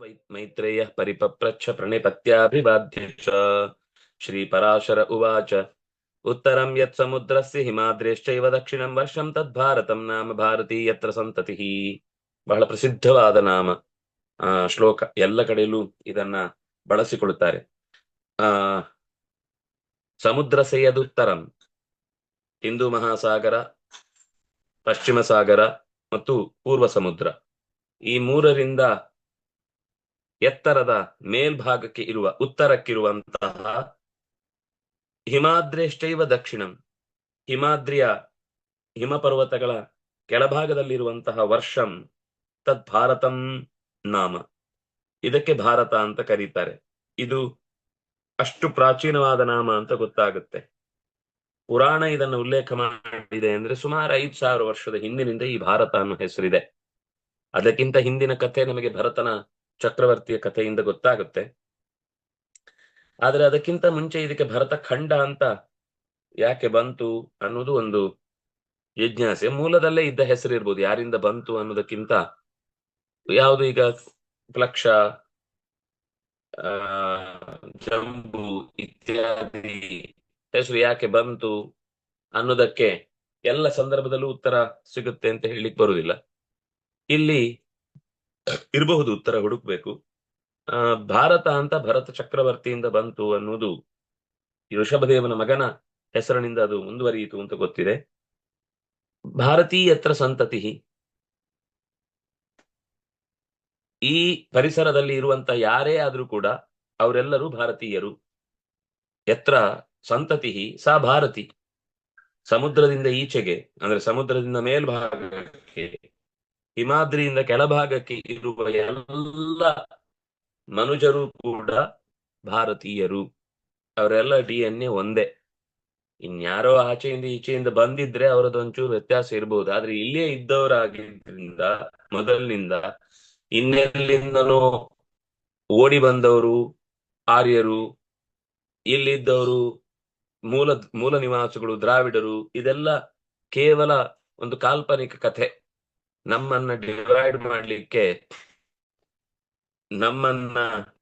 वै मैत्रेयः परिपप्रच्छ प्रणिपत्याभिवाद्य च श्रीपराशर उवाच उत्तरं यत्समुद्रस्य ಹಿಮಾದ್ರೇಶ್ಚೈವ ದಕ್ಷಿಣಂ ವರ್ಷಂ ತದ್ಭಾರತಂ ನಾಮ ಭಾರತಿ ಯತ್ರ ಸಂತತಿಃ ಬಹಳ ಪ್ರಸಿದ್ಧವಾದ ನಾಮ ಆ ಶ್ಲೋಕ ಎಲ್ಲ ಕಡೆಯಲ್ಲೂ ಇದನ್ನ ಬಳಸಿಕೊಳ್ಳುತ್ತಾರೆ ಆ ಸಮುದ್ರ ಸೇಯದುತ್ತರಂ ಹಿಂದೂ ಮಹಾಸಾಗರ ಪಶ್ಚಿಮ ಸಾಗರ ಮತ್ತು ಪೂರ್ವ ಸಮುದ್ರ ಈ ಮೂರರಿಂದ ಎತ್ತರದ ಮೇಲ್ಭಾಗಕ್ಕೆ ಇರುವ ಉತ್ತರಕ್ಕಿರುವಂತಹ ಹಿಮಾದ್ರೇಷ್ಟೈವ ದಕ್ಷಿಣಂ, ಹಿಮಾದ್ರಿಯ ಹಿಮಪರ್ವತಗಳ ಕೆಳಭಾಗದಲ್ಲಿರುವಂತಹ ವರ್ಷಂ ತದ್ ಭಾರತಂ ನಾಮ. ಇದಕ್ಕೆ ಭಾರತ ಅಂತ ಕರೀತಾರೆ. ಇದು ಅಷ್ಟು ಪ್ರಾಚೀನವಾದ ನಾಮ ಅಂತ ಗೊತ್ತಾಗುತ್ತೆ. ಪುರಾಣ ಇದನ್ನು ಉಲ್ಲೇಖ ಮಾಡಿದೆ ಅಂದ್ರೆ ಸುಮಾರು ಐದು ಸಾವಿರ ವರ್ಷದ ಹಿಂದಿನಿಂದ ಈ ಭಾರತ ಅನ್ನೋ ಹೆಸರಿದೆ. ಅದಕ್ಕಿಂತ ಹಿಂದಿನ ಕಥೆ ನಮಗೆ ಭರತನ ಚಕ್ರವರ್ತಿಯ ಕಥೆಯಿಂದ ಗೊತ್ತಾಗುತ್ತೆ. ಆದ್ರೆ ಅದಕ್ಕಿಂತ ಮುಂಚೆ ಇದಕ್ಕೆ ಭರತ ಖಂಡ ಅಂತ ಯಾಕೆ ಬಂತು ಅನ್ನೋದು ಒಂದು ಯಜ್ಞಾಸೆ ಮೂಲದಲ್ಲೇ ಇದ್ದ ಹೆಸರು ಇರ್ಬೋದು, ಯಾರಿಂದ ಬಂತು ಅನ್ನೋದಕ್ಕಿಂತ ಯಾವುದು ಈಗ ಪ್ಲಕ್ಷ, ಆ, ಜಂಬು ಇತ್ಯಾದಿ ಹೆಸರು ಯಾಕೆ ಬಂತು ಅನ್ನೋದಕ್ಕೆ ಎಲ್ಲ ಸಂದರ್ಭದಲ್ಲೂ ಉತ್ತರ ಸಿಗುತ್ತೆ ಅಂತ ಹೇಳಿಕ್ ಬರುವುದಿಲ್ಲ. ಇಲ್ಲಿ ಇರಬಹುದು, ಉತ್ತರ ಹುಡುಕ್ಬೇಕು. ಆ, ಭಾರತ ಅಂತ ಭರತ ಚಕ್ರವರ್ತಿಯಿಂದ ಬಂತು ಅನ್ನೋದು ಋಷಭದೇವನ ಮಗನ ಹೆಸರಿನಿಂದ ಅದು ಮುಂದುವರಿಯಿತು ಅಂತ ಗೊತ್ತಿದೆ. ಭಾರತೀಯತ್ರ ಸಂತತಿ. ಈ ಪರಿಸರದಲ್ಲಿ ಇರುವಂತ ಯಾರೇ ಆದ್ರೂ ಕೂಡ ಅವರೆಲ್ಲರೂ ಭಾರತೀಯರು. ಎತ್ರ ಸಂತತಿ, ಸಾ ಭಾರತಿ. ಸಮುದ್ರದಿಂದ ಈಚೆಗೆ, ಅಂದ್ರೆ ಸಮುದ್ರದಿಂದ ಮೇಲ್ಭಾಗಕ್ಕೆ ಹಿಮಾದ್ರಿಯಿಂದ ಕೆಳಭಾಗಕ್ಕೆ ಇರುವ ಎಲ್ಲ ಮನುಜರು ಕೂಡ ಭಾರತೀಯರು. ಅವರೆಲ್ಲ ಡಿ ಎನ್ ಎ ಒಂದೇ. ಇನ್ಯಾರೋ ಆಚೆಯಿಂದ ಈಚೆಯಿಂದ ಬಂದಿದ್ರೆ ಅವರದೊಂಚೂರು ವ್ಯತ್ಯಾಸ ಇರಬಹುದು ಆದ್ರೆ ಇಲ್ಲೇ ಇದ್ದವರಾಗಿದ್ದರಿಂದ ಮೊದಲಿನಿಂದ, ಇನ್ನೆಲ್ಲಿಂದನೋ ಓಡಿ ಬಂದವರು, ಆರ್ಯರು, ಇಲ್ಲಿದ್ದವರು, ಮೂಲ ಮೂಲ ನಿವಾಸಿಗಳು, ದ್ರಾವಿಡರು, ಇದೆಲ್ಲ ಕೇವಲ ಒಂದು ಕಾಲ್ಪನಿಕ ಕಥೆ. ನಮ್ಮನ್ನ ಡಿವೈಡ್ ಮಾಡ್ಲಿಕ್ಕೆ ನಮ್ಮನ್ನ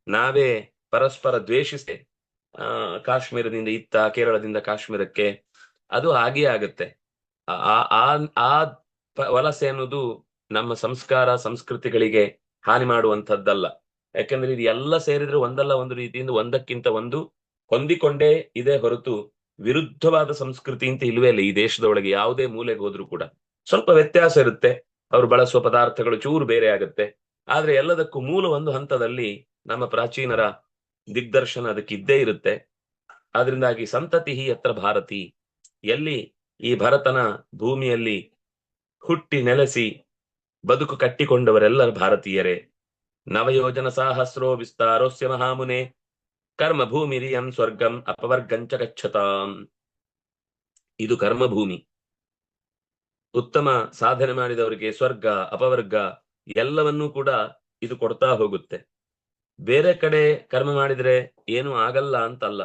ನಾವೇ ಪರಸ್ಪರ ದ್ವೇಷಿಸಿ, ಆ, ಕಾಶ್ಮೀರದಿಂದ ಇತ್ತ, ಕೇರಳದಿಂದ ಕಾಶ್ಮೀರಕ್ಕೆ, ಅದು ಹಾಗೆ ಆಗುತ್ತೆ. ಆ ವಲಸೆ ಅನ್ನೋದು ನಮ್ಮ ಸಂಸ್ಕಾರ, ಸಂಸ್ಕೃತಿಗಳಿಗೆ ಹಾನಿ ಮಾಡುವಂತದ್ದಲ್ಲ ಯಾಕಂದ್ರೆ ಇದು ಎಲ್ಲ ಸೇರಿದ್ರೆ ಒಂದಲ್ಲ ಒಂದು ರೀತಿಯಿಂದ ಒಂದಕ್ಕಿಂತ ಒಂದು ಹೊಂದಿಕೊಂಡೇ ಇದೆ ಹೊರತು ವಿರುದ್ಧವಾದ ಸಂಸ್ಕೃತಿ ಅಂತ ಇಲ್ವೇ ಇಲ್ಲ ಈ ದೇಶದೊಳಗೆ ಯಾವುದೇ ಮೂಲೆಗೆ ಹೋದ್ರು ಕೂಡ. ಸ್ವಲ್ಪ ವ್ಯತ್ಯಾಸ ಇರುತ್ತೆ. ಅವ್ರು ಬಳಸುವ ಪದಾರ್ಥಗಳು ಚೂರು ಬೇರೆ ಆಗುತ್ತೆ. ಆದ್ರೆ ಎಲ್ಲದಕ್ಕೂ ಮೂಲ ಒಂದು ಹಂತದಲ್ಲಿ ನಮ್ಮ ಪ್ರಾಚೀನರ ದಿಗ್ದರ್ಶನ ಅದಕ್ಕೆ ಇದ್ದೇ ಇರುತ್ತೆ. ಆದ್ರಿಂದಾಗಿ ಸಂತತಿ ಹತ್ರ ಭಾರತಿ. ಎಲ್ಲಿ ಈ ಭರತನ ಭೂಮಿಯಲ್ಲಿ ಹುಟ್ಟಿ ನೆಲೆಸಿ ಬದುಕು ಕಟ್ಟಿಕೊಂಡವರೆಲ್ಲ ಭಾರತೀಯರೇ. ನವಯೋಜನ ಸಾಹಸ್ರೋ ವಿಸ್ತಾರೋಸ್ಯ ಮಹಾಮುನೆ. ಕರ್ಮ ಭೂಮಿರಿಯಂ ಸ್ವರ್ಗಂ ಅಪವರ್ಗಂಚ ಗಚ್ಚತಾಂ. ಇದು ಕರ್ಮಭೂಮಿ. ಉತ್ತಮ ಸಾಧನೆ ಮಾಡಿದವರಿಗೆ ಸ್ವರ್ಗ, ಅಪವರ್ಗ ಎಲ್ಲವನ್ನೂ ಕೂಡ ಇದು ಕೊಡ್ತಾ ಹೋಗುತ್ತೆ. ಬೇರೆ ಕಡೆ ಕರ್ಮ ಮಾಡಿದ್ರೆ ಏನು ಆಗಲ್ಲ ಅಂತಲ್ಲ.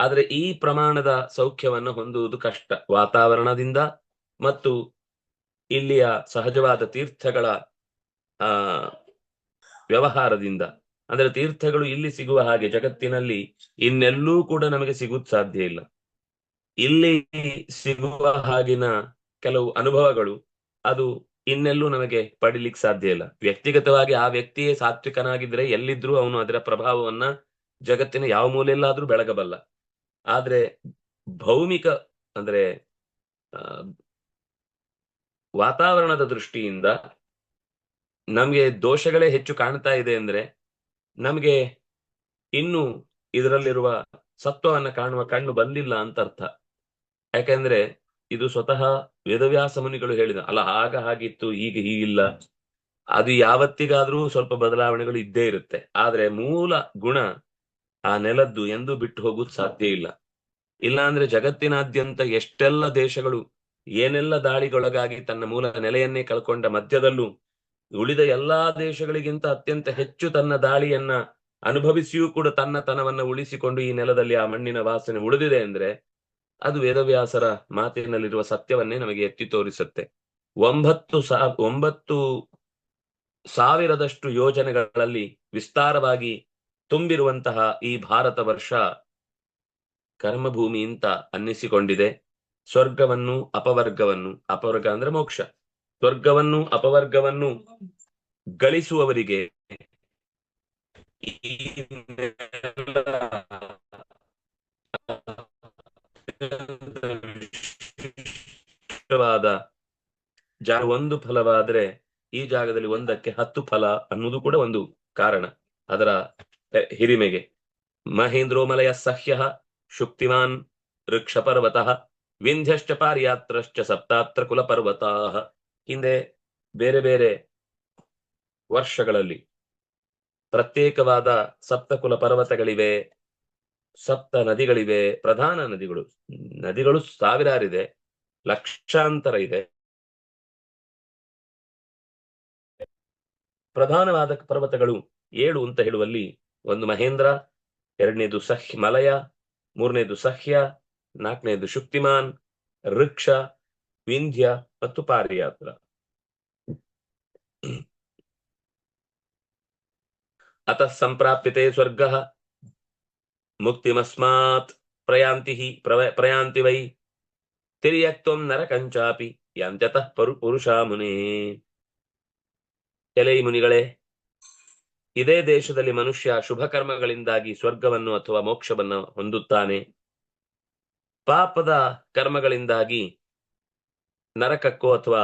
ಆದ್ರೆ ಈ ಪ್ರಮಾಣದ ಸೌಖ್ಯವನ್ನು ಹೊಂದುವುದು ಕಷ್ಟ. ವಾತಾವರಣದಿಂದ ಮತ್ತು ಇಲ್ಲಿಯ ಸಹಜವಾದ ತೀರ್ಥಗಳ, ಆ, ವ್ಯವಹಾರದಿಂದ. ಅಂದ್ರೆ ತೀರ್ಥಗಳು ಇಲ್ಲಿ ಸಿಗುವ ಹಾಗೆ ಜಗತ್ತಿನಲ್ಲಿ ಇನ್ನೆಲ್ಲೂ ಕೂಡ ನಮಗೆ ಸಿಗುವುದು ಸಾಧ್ಯ ಇಲ್ಲ. ಇಲ್ಲಿ ಸಿಗುವ ಹಾಗಿನ ಕೆಲವು ಅನುಭವಗಳು, ಅದು ಇನ್ನೆಲ್ಲೂ ನಮಗೆ ಪಡಿಲಿಕ್ಕೆ ಸಾಧ್ಯ ಇಲ್ಲ. ವ್ಯಕ್ತಿಗತವಾಗಿ ಆ ವ್ಯಕ್ತಿಯೇ ಸಾತ್ವಿಕನಾಗಿದ್ರೆ ಎಲ್ಲಿದ್ರೂ ಅವನು ಅದರ ಪ್ರಭಾವವನ್ನ ಜಗತ್ತಿನ ಯಾವ ಮೂಲೆಯಲ್ಲಾದ್ರೂ ಬೆಳಗಬಲ್ಲ. ಆದ್ರೆ ಭೌಮಿಕ ಅಂದ್ರೆ ವಾತಾವರಣದ ದೃಷ್ಟಿಯಿಂದ ನಮ್ಗೆ ದೋಷಗಳೇ ಹೆಚ್ಚು ಕಾಣ್ತಾ ಇದೆ ಅಂದ್ರೆ ನಮ್ಗೆ ಇನ್ನು ಇದರಲ್ಲಿರುವ ಸತ್ವವನ್ನ ಕಾಣುವ ಕಣ್ಣು ಬಂದಿಲ್ಲ ಅಂತ ಅರ್ಥ. ಯಾಕಂದ್ರೆ ಇದು ಸ್ವತಃ ವೇದವ್ಯಾಸ ಮುನಿಗಳು ಹೇಳಿದ. ಅಲ್ಲ, ಆಗ ಹಾಗಿತ್ತು, ಈಗ ಹೀಗಿಲ್ಲ. ಅದು ಯಾವತ್ತಿಗಾದ್ರೂ ಸ್ವಲ್ಪ ಬದಲಾವಣೆಗಳು ಇದ್ದೇ ಇರುತ್ತೆ. ಆದ್ರೆ ಮೂಲ ಗುಣ ಆ ನೆಲದ್ದು ಎಂದು ಬಿಟ್ಟು ಹೋಗುದು ಸಾಧ್ಯ ಇಲ್ಲ. ಇಲ್ಲ ಅಂದ್ರೆ ಜಗತ್ತಿನಾದ್ಯಂತ ಎಷ್ಟೆಲ್ಲ ದೇಶಗಳು ಏನೆಲ್ಲ ದಾಳಿಗೊಳಗಾಗಿ ತನ್ನ ಮೂಲ ನೆಲೆಯನ್ನೇ ಕಳ್ಕೊಂಡ ಮಧ್ಯದಲ್ಲೂ ಉಳಿದ ಎಲ್ಲಾ ದೇಶಗಳಿಗಿಂತ ಅತ್ಯಂತ ಹೆಚ್ಚು ತನ್ನ ದಾಳಿಯನ್ನ ಅನುಭವಿಸಿಯೂ ಕೂಡ ತನ್ನ ತನವನ್ನ ಉಳಿಸಿಕೊಂಡು ಈ ನೆಲದಲ್ಲಿ ಆ ಮಣ್ಣಿನ ವಾಸನೆ ಉಳಿದಿದೆ ಅಂದ್ರೆ ಅದು ವೇದವ್ಯಾಸರ ಮಾತಿನಲ್ಲಿರುವ ಸತ್ಯವನ್ನೇ ನಮಗೆ ಎತ್ತಿ ತೋರಿಸುತ್ತೆ. ಒಂಬತ್ತು ಸಾ, ಒಂಬತ್ತು ಸಾವಿರದಷ್ಟು ಯೋಜನೆಗಳಲ್ಲಿ ವಿಸ್ತಾರವಾಗಿ ತುಂಬಿರುವಂತಹ ಈ ಭಾರತ ವರ್ಷ ಕರ್ಮಭೂಮಿ ಅಂತ ಅನ್ನಿಸಿಕೊಂಡಿದೆ. ಸ್ವರ್ಗವನ್ನು, ಅಪವರ್ಗವನ್ನು, ಅಪವರ್ಗ ಅಂದ್ರೆ ಮೋಕ್ಷ. ಸ್ವರ್ಗವನ್ನು, ಅಪವರ್ಗವನ್ನು ಗಳಿಸುವವರಿಗೆ ವಿಶಿಷ್ಟವಾದ ಜಾಗ ಒಂದು ಫಲವಾದ್ರೆ ಈ ಜಾಗದಲ್ಲಿ ಒಂದಕ್ಕೆ ಹತ್ತು ಫಲ ಅನ್ನೋದು ಕೂಡ ಒಂದು ಕಾರಣ. ಅದರ ಹಿರಿಮೆಗೆ. ಮಹೇಂದ್ರೋಮಲಯ ಸಹ್ಯ ಶುಕ್ತಿಮಾನ್ ವೃಕ್ಷ ಪರ್ವತಃ ವಿಂಧ್ಯಶ್ಚ ಪಾರಿಯಾತ್ರಶ್ಚ ಸಪ್ತಾತ್ರ ಕುಲ ಪರ್ವತಾಹ ಹಿಂದೆ ಬೇರೆ ಬೇರೆ ವರ್ಷಗಳಲ್ಲಿ ಪ್ರತ್ಯೇಕವಾದ ಸಪ್ತಕುಲ ಪರ್ವತಗಳಿವೆ ಸಪ್ತ ನದಿಗಳಿವೆ, ಪ್ರಧಾನ ನದಿಗಳು ನದಿಗಳು ಸಾವಿರಾರಿದೆ. ಲಕ್ಷಾಂತರ ಇದೆ. ಪ್ರಧಾನವಾದ ಪರ್ವತಗಳು ಏಳು ಅಂತ ಹೇಳುವಲ್ಲಿ ಒಂದು ಮಹೇಂದ್ರ, ಎರಡನೇದು ಸಹ್ಯ ಮಲಯ, ಮೂರನೇದು ಸಹ್ಯ, ನಾಲ್ಕನೇದು ಶುಕ್ತಿಮಾನ್ ವೃಕ್ಷ ವಿಂಧ್ಯ ಮತ್ತು ಪಾರಿಯಾತ್ರ ಅತಃ ಸಂಪ್ರಾಪ್ಯತೆ ಸ್ವರ್ಗ, ಮುಕ್ತಿಮಸ್ಮಾತ್ ಪ್ರಯಾಂತಿ ಪ್ರವ- ಪ್ರಯಾಂತಿ ವೈ ತಿರ್ಯಕ್ತ್ವಂ ನರಕಂಚಾಪಿ ಯಾಂತ್ಯತಃ ಪರು ಪುರುಷಾ ಮುನೇ ಎಲೈ ಮುನಿಗಳೇ ಇದೇ ದೇಶದಲ್ಲಿ ಮನುಷ್ಯ ಶುಭ ಕರ್ಮಗಳಿಂದಾಗಿ ಸ್ವರ್ಗವನ್ನು ಅಥವಾ ಮೋಕ್ಷವನ್ನು ಹೊಂದುತ್ತಾನೆ. ಪಾಪದ ಕರ್ಮಗಳಿಂದಾಗಿ ನರಕಕ್ಕೋ ಅಥವಾ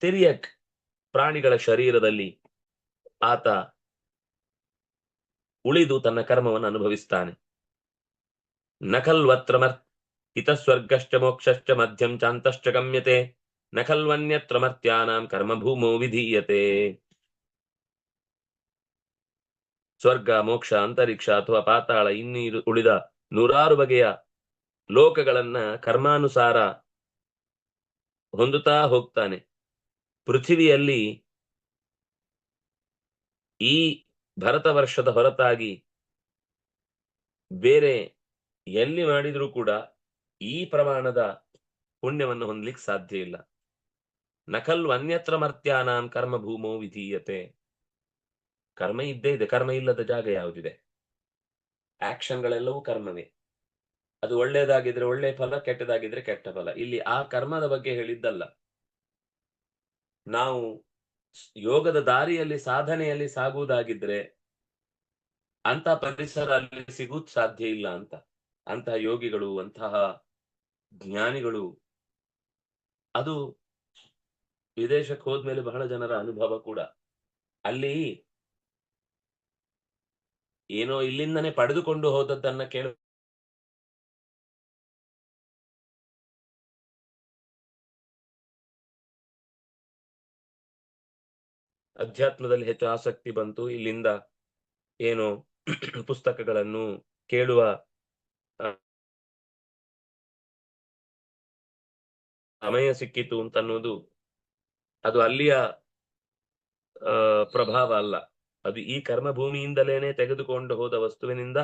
ತಿರಿಯಕ್ ಪ್ರಾಣಿಗಳ ಶರೀರದಲ್ಲಿ ಆತ ಉಳಿದು ತನ್ನ ಕರ್ಮವನ್ನು ಅನುಭವಿಸ್ತಾನೆ. ನಖಲ್ವತ್ರಮರ್ ಹಿತಸ್ವರ್ಗಶ್ಚ ಮೋಕ್ಷಶ್ಚ ಮಧ್ಯಂ ಚಾಂತಶ್ಚ ಗಮ್ಯತೆ ನಖಲ್ವನ್ಯತ್ರ ಮರ್ತ್ಯಾನಾಂ ಕರ್ಮಭೂಮೋ ವಿಧೀಯತೆ ಸ್ವರ್ಗ ಮೋಕ್ಷ ಅಂತರಿಕ್ಷ ಅಥವಾ ಪಾತಾಳ ಇನ್ನೀರು ಉಳಿದ ನೂರಾರು ಬಗೆಯ ಲೋಕಗಳನ್ನ ಕರ್ಮಾನುಸಾರ ಹೊಂದುತ್ತಾ ಹೋಗ್ತಾನೆ. ಪೃಥಿವಿಯಲ್ಲಿ ಈ ಭರತ ವರ್ಷದ ಹೊರತಾಗಿ ಬೇರೆ ಎಲ್ಲಿ ಮಾಡಿದ್ರೂ ಕೂಡ ಈ ಪ್ರಮಾಣದ ಪುಣ್ಯವನ್ನು ಹೊಂದಲಿಕ್ಕೆ ಸಾಧ್ಯ ಇಲ್ಲ. ನಕಲ್ ಅನ್ಯತ್ರ ಮರ್ತ್ಯಾನಾನ್ ಕರ್ಮ ಭೂಮೋ ವಿಧೀಯತೆ. ಕರ್ಮ ಇದ್ದೇ ಇದೆ, ಕರ್ಮ ಇಲ್ಲದ ಜಾಗ ಯಾವುದಿದೆ? ಆಕ್ಷನ್ಗಳೆಲ್ಲವೂ ಕರ್ಮವೇ. ಅದು ಒಳ್ಳೆಯದಾಗಿದ್ರೆ ಒಳ್ಳೆ ಫಲ, ಕೆಟ್ಟದಾಗಿದ್ರೆ ಕೆಟ್ಟ ಫಲ. ಇಲ್ಲಿ ಆ ಕರ್ಮದ ಬಗ್ಗೆ ಹೇಳಿದ್ದಲ್ಲ. ನಾವು ಯೋಗದ ದಾರಿಯಲ್ಲಿ, ಸಾಧನೆಯಲ್ಲಿ ಸಾಗುವುದಾಗಿದ್ರೆ ಅಂತ ಪರಿಸರ ಅಲ್ಲಿ ಸಿಗುವುದು ಸಾಧ್ಯ ಇಲ್ಲ ಅಂತ. ಅಂತಹ ಯೋಗಿಗಳು, ಅಂತಹ ಜ್ಞಾನಿಗಳು, ಅದು ವಿದೇಶಕ್ಕೆ ಹೋದ್ಮೇಲೆ ಬಹಳ ಜನರ ಅನುಭವ ಕೂಡ. ಅಲ್ಲಿ ಏನೋ ಇಲ್ಲಿಂದನೇ ಪಡೆದುಕೊಂಡು ಹೋದದ್ದನ್ನ ಕೇಳ ಅಧ್ಯಾತ್ಮದಲ್ಲಿ ಹೆಚ್ಚು ಆಸಕ್ತಿ ಬಂತು. ಇಲ್ಲಿಂದ ಏನು ಪುಸ್ತಕಗಳನ್ನು ಕೇಳುವ ಸಮಯ ಸಿಕ್ಕಿತು ಅಂತನ್ನುವುದು ಅದು ಅಲ್ಲಿಯ ಪ್ರಭಾವ ಅಲ್ಲ. ಅದು ಈ ಕರ್ಮಭೂಮಿಯಿಂದಲೇನೆ ತೆಗೆದುಕೊಂಡು ಹೋದ ವಸ್ತುವಿನಿಂದ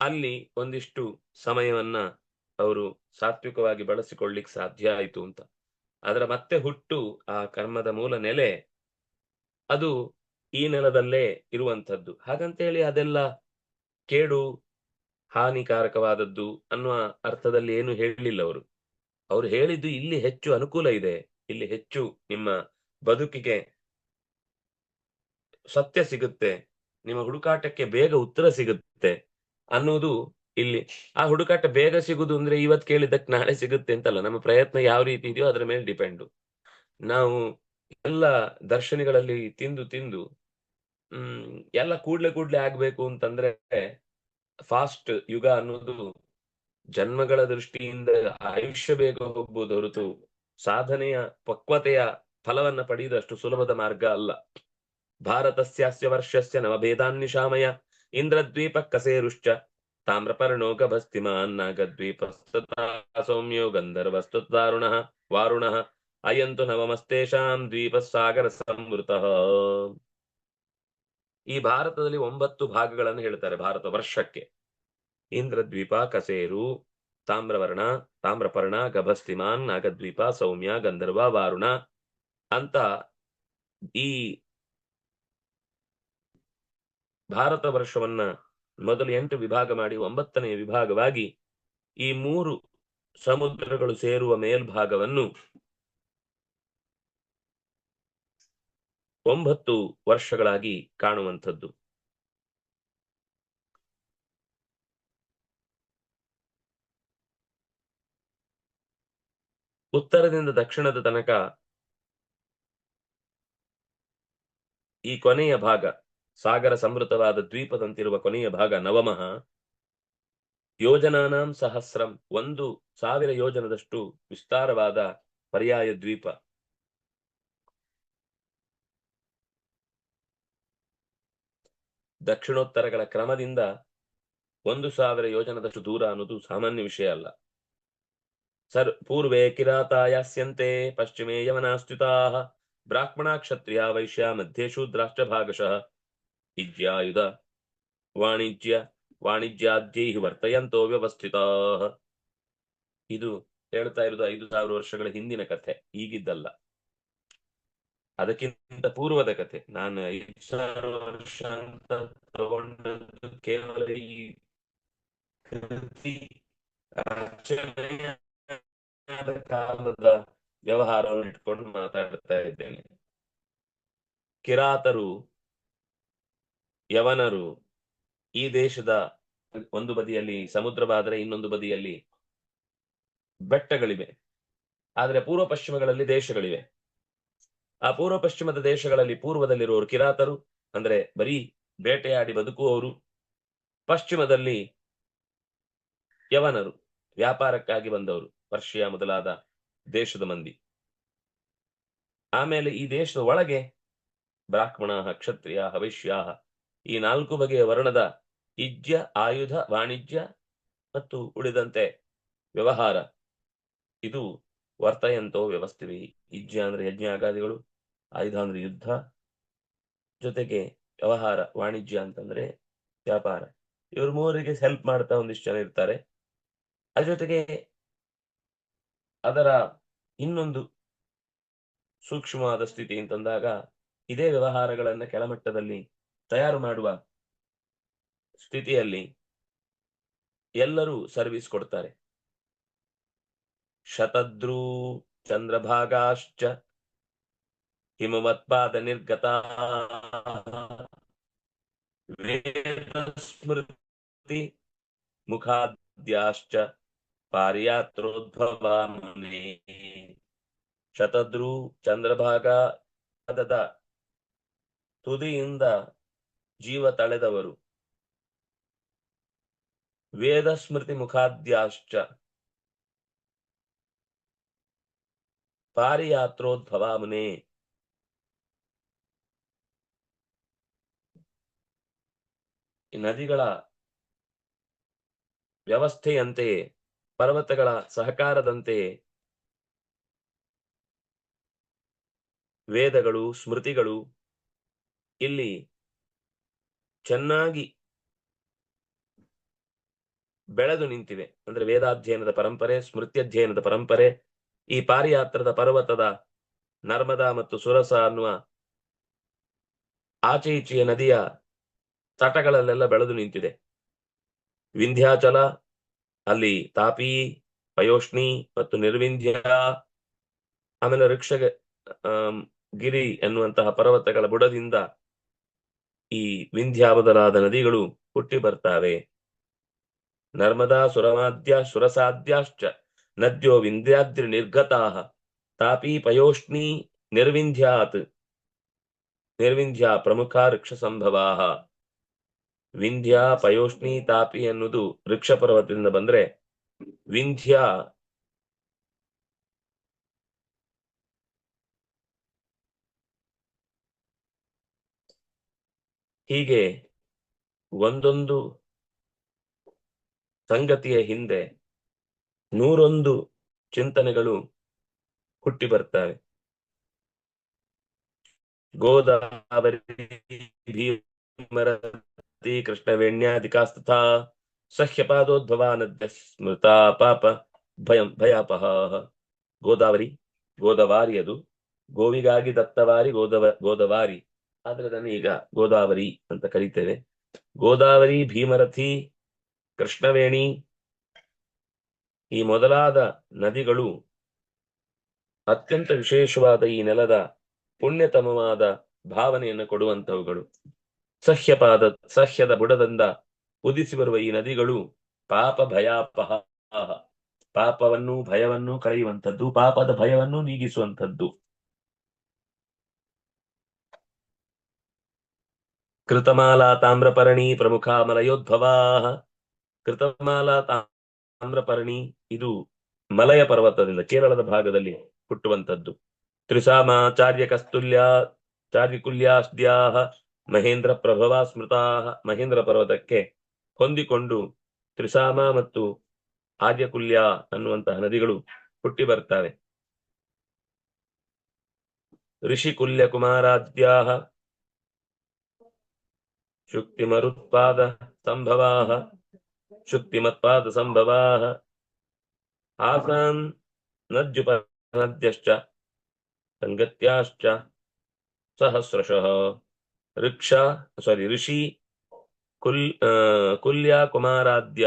ಅಲ್ಲಿ ಒಂದಿಷ್ಟು ಸಮಯವನ್ನ ಅವರು ಸಾತ್ವಿಕವಾಗಿ ಬಳಸಿಕೊಳ್ಳಿಕ್ ಸಾಧ್ಯ ಆಯಿತು ಅಂತ. ಅದರ ಮತ್ತೆ ಹುಟ್ಟು ಆ ಕರ್ಮದ ಮೂಲ ನೆಲೆ ಅದು ಈ ನೆಲದಲ್ಲೇ ಇರುವಂಥದ್ದು. ಹಾಗಂತ ಹೇಳಿ ಅದೆಲ್ಲ ಕೇಡು ಹಾನಿಕಾರಕವಾದದ್ದು ಅನ್ನುವ ಅರ್ಥದಲ್ಲಿ ಏನು ಹೇಳಲಿಲ್ಲ ಅವರು. ಅವರು ಹೇಳಿದ್ದು ಇಲ್ಲಿ ಹೆಚ್ಚು ಅನುಕೂಲ ಇದೆ. ಇಲ್ಲಿ ಹೆಚ್ಚು ನಿಮ್ಮ ಬದುಕಿಗೆ ಸತ್ಯ ಸಿಗುತ್ತೆ. ನಿಮ್ಮ ಹುಡುಕಾಟಕ್ಕೆ ಬೇಗ ಉತ್ತರ ಸಿಗುತ್ತೆ ಅನ್ನುವುದು ಇಲ್ಲಿ. ಆ ಹುಡುಕಾಟ ಬೇಗ ಸಿಗುದು ಅಂದ್ರೆ ಇವತ್ ಕೇಳಿದ್ದಕ್ಕೆ ನಾಳೆ ಸಿಗುತ್ತೆ ಅಂತಲ್ಲ. ನಮ್ಮ ಪ್ರಯತ್ನ ಯಾವ ರೀತಿ ಇದೆಯೋ ಅದರ ಮೇಲೆ ಡಿಪೆಂಡು. ನಾವು ಎಲ್ಲ ದರ್ಶನಿಗಳಲ್ಲಿ ತಿಂದು ತಿಂದು, ಹ್ಮ್, ಎಲ್ಲ ಕೂಡ್ಲೆ ಕೂಡ್ಲೆ ಆಗ್ಬೇಕು ಅಂತಂದ್ರೆ ಫಾಸ್ಟ್ ಯುಗ ಅನ್ನೋದು ಜನ್ಮಗಳ ದೃಷ್ಟಿಯಿಂದ ಆಯುಷ್ಯ ಬೇಗ ಹೋಗ್ಬೋದು ಹೊರತು ಸಾಧನೆಯ ಪಕ್ವತೆಯ ಫಲವನ್ನ ಪಡೆಯುವುದಷ್ಟು ಸುಲಭದ ಮಾರ್ಗ ಅಲ್ಲ. ಭಾರತಸ್ಯಾಸ್ಯ ವರ್ಷಸ್ಯ ನವಭೇದಾನ್ನಿಶಾಮಯ ಇಂದ್ರದ್ವೀಪ ಕಸೇರುಶ್ಚ ತಾಮ್ರಪರ್ಣೋ ಗಭಸ್ತಿಮಾನ್ ನಾಗದ್ವೀಪ ಸೌಮ್ಯೋ ಗಂಧರ್ವಸ್ತುದ್ವಾರುಣಃ ವಾರುಣಃ ಅಯಂತು ನವಮಸ್ತೇಶಾಂ ದ್ವೀಪ ಸಾಗರ ಸಂವೃತ. ಈ ಭಾರತದಲ್ಲಿ ಒಂಬತ್ತು ಭಾಗಗಳನ್ನು ಹೇಳ್ತಾರೆ ಭಾರತ ವರ್ಷಕ್ಕೆ. ಇಂದ್ರದ್ವೀಪ, ಕಸೇರು, ತಾಮ್ರವರ್ಣ, ತಾಮ್ರಪರ್ಣ, ಗಭಸ್ತಿಮಾನ್, ನಾಗದ್ವೀಪ, ಸೌಮ್ಯ, ಗಂಧರ್ವ, ವಾರುಣ ಅಂತ ಈ ಭಾರತ ವರ್ಷವನ್ನ ಮೊದಲು ಎಂಟು ವಿಭಾಗ ಮಾಡಿ ಒಂಬತ್ತನೆಯ ವಿಭಾಗವಾಗಿ ಈ ಮೂರು ಸಮುದ್ರಗಳು ಸೇರುವ ಮೇಲ್ಭಾಗವನ್ನು ಒಂಬತ್ತು ವರ್ಷಗಳಾಗಿ ಕಾಣುವಂಥದ್ದು. ಉತ್ತರದಿಂದ ದಕ್ಷಿಣದ ತನಕ ಈ ಕೊನೆಯ ಭಾಗ, ಸಾಗರ ಸಮೃದ್ಧವಾದ ದ್ವೀಪದಂತಿರುವ ಕೊನೆಯ ಭಾಗ ನವಮಃ ಯೋಜನಾನಾಂ ಸಹಸ್ರಂ, ಒಂದು ಸಾವಿರ ಯೋಜನದಷ್ಟು ವಿಸ್ತಾರವಾದ ಪರ್ಯಾಯ ದ್ವೀಪ. ದಕ್ಷಿಣೋತ್ತರಗಳ ಕ್ರಮದಿಂದ ಒಂದು ಸಾವಿರ ಯೋಜನದಷ್ಟು ದೂರ ಅನ್ನೋದು ಸಾಮಾನ್ಯ ವಿಷಯ ಅಲ್ಲ. ಸರ್ ಪೂರ್ವೇ ಕಿರಾತಾ ಯಾಸ್ಯಂತೆ ಪಶ್ಚಿಮೇ ಯವನಾಸ್ತುತಾ ಬ್ರಾಹ್ಮಣ ಕ್ಷತ್ರಿಯ ವೈಶ್ಯ ಮಧ್ಯೆ ಶೂದ್ರಾಷ್ಟ್ರ ಭಾಗಶಃ ಇಜ್ಯಾಯುಧ ವಾಣಿಜ್ಯ ವಾಣಿಜ್ಯಾದ್ಯೈ ವರ್ತಯಂತೋ ವ್ಯವಸ್ಥಿತ ಇದು ಹೇಳ್ತಾ ಇರೋದು ಐದು ಸಾವಿರ ವರ್ಷಗಳ ಹಿಂದಿನ ಕಥೆ, ಈಗಿದ್ದಲ್ಲ. ಅದಕ್ಕಿಂತ ಪೂರ್ವದ ಕಥೆ. ನಾನು ಐದು ಸಾವಿರ ವರ್ಷ ಅಂತ ತಗೊಂಡದ್ದು ಕೇವಲ ಈ ಕೃತಿ ಕಾಲದ ವ್ಯವಹಾರವನ್ನು ಇಟ್ಕೊಂಡು ಮಾತಾಡ್ತಾ ಇದ್ದೇನೆ. ಕಿರಾತರು, ಯವನರು ಈ ದೇಶದ ಒಂದು ಬದಿಯಲ್ಲಿ ಸಮುದ್ರವಾದರೆ ಇನ್ನೊಂದು ಬದಿಯಲ್ಲಿ ಬೆಟ್ಟಗಳಿವೆ. ಆದರೆ ಪೂರ್ವ ಪಶ್ಚಿಮಗಳಲ್ಲಿ ದೇಶಗಳಿವೆ. ಆ ಪೂರ್ವ ಪಶ್ಚಿಮದ ದೇಶಗಳಲ್ಲಿ ಪೂರ್ವದಲ್ಲಿರುವವರು ಕಿರಾತರು, ಅಂದ್ರೆ ಬರೀ ಬೇಟೆಯಾಡಿ ಬದುಕುವವರು. ಪಶ್ಚಿಮದಲ್ಲಿ ಯವನರು, ವ್ಯಾಪಾರಕ್ಕಾಗಿ ಬಂದವರು. ಪರ್ಷಿಯಾ ಮೊದಲಾದ ದೇಶದ ಮಂದಿ. ಆಮೇಲೆ ಈ ದೇಶದ ಒಳಗೆ ಬ್ರಾಹ್ಮಣ ಕ್ಷತ್ರಿಯ ಹವಿಷ್ಯಾಹ ಈ ನಾಲ್ಕು ಬಗೆಯ ವರ್ಣದ ಇಜ್ಯ, ಆಯುಧ, ವಾಣಿಜ್ಯ ಮತ್ತು ಉಳಿದಂತೆ ವ್ಯವಹಾರ. ಇದು ವರ್ತಯಂತೋ ವ್ಯವಸ್ಥಿವಿ. ಇಜ್ಯ ಅಂದ್ರೆ ಯಜ್ಞಾಗಾದಿಗಳು ಆಯುಧ ಅಂದ್ರೆ ಯುದ್ಧ, ಜೊತೆಗೆ ವ್ಯವಹಾರ, ವಾಣಿಜ್ಯ ಅಂತಂದ್ರೆ ವ್ಯಾಪಾರ. ಇವ್ರ ಮೂವರಿಗೆ ಹೆಲ್ಪ್ ಮಾಡ್ತಾ ಒಂದಿಷ್ಟು ಜನ ಇರ್ತಾರೆ. ಅದ್ರ ಜೊತೆಗೆ ಅದರ ಇನ್ನೊಂದು ಸೂಕ್ಷ್ಮವಾದ ಸ್ಥಿತಿ ಅಂತಂದಾಗ ಇದೇ ವ್ಯವಹಾರಗಳನ್ನ ಕೆಳಮಟ್ಟದಲ್ಲಿ ತಯಾರು ಮಾಡುವ ಸ್ಥಿತಿಯಲ್ಲಿ ಎಲ್ಲರೂ ಸರ್ವಿಸ್ ಕೊಡ್ತಾರೆ. ಶತದ್ರೂ ಚಂದ್ರಭಾಗಾಶ್ಚ ಹಿಮವತ್ಪಾದ ನಿರ್ಗತ ವೇದಸ್ಮೃತಿ ಮುಖಾದ್ಯಾಶ್ಚ ಪಾರಿಯಾತ್ರೋದ್ಭವ ಶತದ್ರು ಚಂದ್ರಭಾಗ ತುದಿಯಿಂದ ಜೀವ ತಳೆದವರು. ವೇದ ಸ್ಮೃತಿ ಮುಖಾದ್ಯಾಶ್ಚ. ಪಾರಿಯಾತ್ರೋದ್ಭವ ಮುನೆ ಈ ನದಿಗಳ ವ್ಯವಸ್ಥೆಯಂತೆಯೇ ಪರ್ವತಗಳ ಸಹಕಾರದಂತೆ ವೇದಗಳು, ಸ್ಮೃತಿಗಳು ಇಲ್ಲಿ ಚೆನ್ನಾಗಿ ಬೆಳೆದು ನಿಂತಿವೆ. ಅಂದ್ರೆ ವೇದಾಧ್ಯಯನದ ಪರಂಪರೆ ಸ್ಮೃತಿ ಅಧ್ಯಯನದ ಪರಂಪರೆ, ಈ ಪಾರಿಯಾತ್ರದ ಪರ್ವತದ ನರ್ಮದಾ ಮತ್ತು ಸುರಸ ಅನ್ನುವ ಆಚೆ ಈಚೆಯ ನದಿಯ ತಟಗಳಲ್ಲೆಲ್ಲ ಬೆಳೆದು ನಿಂತಿದೆ. ವಿಂಧ್ಯಾಚಲ ಅಲ್ಲಿ ತಾಪಿ, ಪಯೋಷ್ಣಿ ಮತ್ತು ನಿರ್ವಿಂಧ್ಯ, ಆಮೇಲೆ ವೃಕ್ಷ ಗಿರಿ ಎನ್ನುವಂತಹ ಪರ್ವತಗಳ ಬುಡದಿಂದ ಈ ವಿಂಧ್ಯಾವದರಾದ ನದಿಗಳು ಹುಟ್ಟಿ ಬರ್ತಾವೆ. ನರ್ಮದಾ ಸುರಮಾದ್ಯ ಸುರಸಾದ್ಯಾಶ್ಚ ನದ್ಯೋ ವಿಂಧ್ಯಾದ್ರಿ ನಿರ್ಗತಾಹ ತಾಪಿ, ಪಯೋಷ್ಣಿ, ನಿರ್ವಿಂಧ್ಯಾತ್, ನಿರ್ವಿಂಧ್ಯಾ ಪ್ರಮುಖ ವೃಕ್ಷ ಸಂಭವಾ ವಿಂಧ್ಯ ಪಯೋಷ್ಣಿ ತಾಪಿ ಅನ್ನುವುದು ವೃಕ್ಷ ಪರ್ವತದಿಂದ ಬಂದ್ರೆ ವಿಂಧ್ಯ ಹೀಗೆ ಒಂದೊಂದು ಸಂಗತಿಯ ಹಿಂದೆ ನೂರೊಂದು ಚಿಂತನೆಗಳು ಹುಟ್ಟಿ ಬರ್ತವೆ. ಗೋದಾವರಿ ಭೀಮರತಿ ಸಹ್ಯಪಾದೋದ್ಭವ ನದ್ಯ ಸ್ಮೃತಾ ಪಾಪ ಭಯಂ ಭಯಾಪಹ ಗೋದಾವರಿ ಗೋದವಾರಿ ಅದು. ಗೋವಿಗಾಗಿ ದತ್ತವಾರಿ, ಗೋದವ, ಗೋದವಾರಿ. ಆದ್ರೆ ಅದನ್ನು ಈಗ ಗೋದಾವರಿ ಅಂತ ಕರೀತೇವೆ. ಗೋದಾವರಿ, ಭೀಮರಥಿ, ಕೃಷ್ಣವೇಣಿ ಈ ಮೊದಲಾದ ನದಿಗಳು ಅತ್ಯಂತ ವಿಶೇಷವಾದ ಈ ನೆಲದ ಪುಣ್ಯತಮವಾದ ಭಾವನೆಯನ್ನು ಕೊಡುವಂತವುಗಳು ಸಹ್ಯಪಾದ, ಸಹ್ಯದ ಬುಡದಿಂದ ಉದಿಸಿ ಬರುವ ಈ ನದಿಗಳು ಪಾಪ ಭಯಾಪಹ. ಪಾಪವನ್ನು ಭಯವನ್ನು ಕಳೆಯುವಂಥದ್ದು, ಪಾಪದ ಭಯವನ್ನು ನೀಗಿಸುವಂಥದ್ದು. ಕೃತಮಾಲಾ ತಾಮ್ರಪರ್ಣಿ ಪ್ರಮುಖ ಮಲಯೋದ್ಭವಾ ಕೃತಮಾಲಾ ತಾಮ್ರಪರ್ಣಿ ಇದು ಮಲಯ ಪರ್ವತದಿಂದ ಕೇರಳದ ಭಾಗದಲ್ಲಿ ಹುಟ್ಟುವಂಥದ್ದು. ತ್ರಿಸಾಮ ಚಾರ್ಯ ಕಸ್ತುಲ್ಯ ಚಾರ್ಯಕುಲ್ಯಾಸ್ದ್ಯಾಹ ಮಹೇಂದ್ರ ಪ್ರಭವ ಸ್ಮೃತಾ ಮಹೇಂದ್ರ ಪರ್ವತಕ್ಕೆ ಹೊಂದಿಕೊಂಡು ತ್ರಿಸಾಮ ಮತ್ತು ಆದ್ಯಕುಲ್ಯ ಅನ್ನುವಂತಹ ನದಿಗಳು ಹುಟ್ಟಿ ಬರ್ತವೆ ಋಷಿಕುಲ್ಯ ಕುಮಾರಾದ್ಯಾಹ ಸಂಭವಾ ಶುಕ್ತಿ ಮತ್ಪಾದ ಸಂಭವಾಹ ಆಸಾನ್ ನದ್ಯುಪ ನದ್ಯಶ್ಚ ಸಂಗತ್ಯಾಶ್ಚ ಸಹಸ್ರಶಃ ಋಕ್ಷ ಸಾರಿ ಋಷಿ ಕುಲ್ ಕುಲ್ಯ ಕುಮಾರಾಧ್ಯ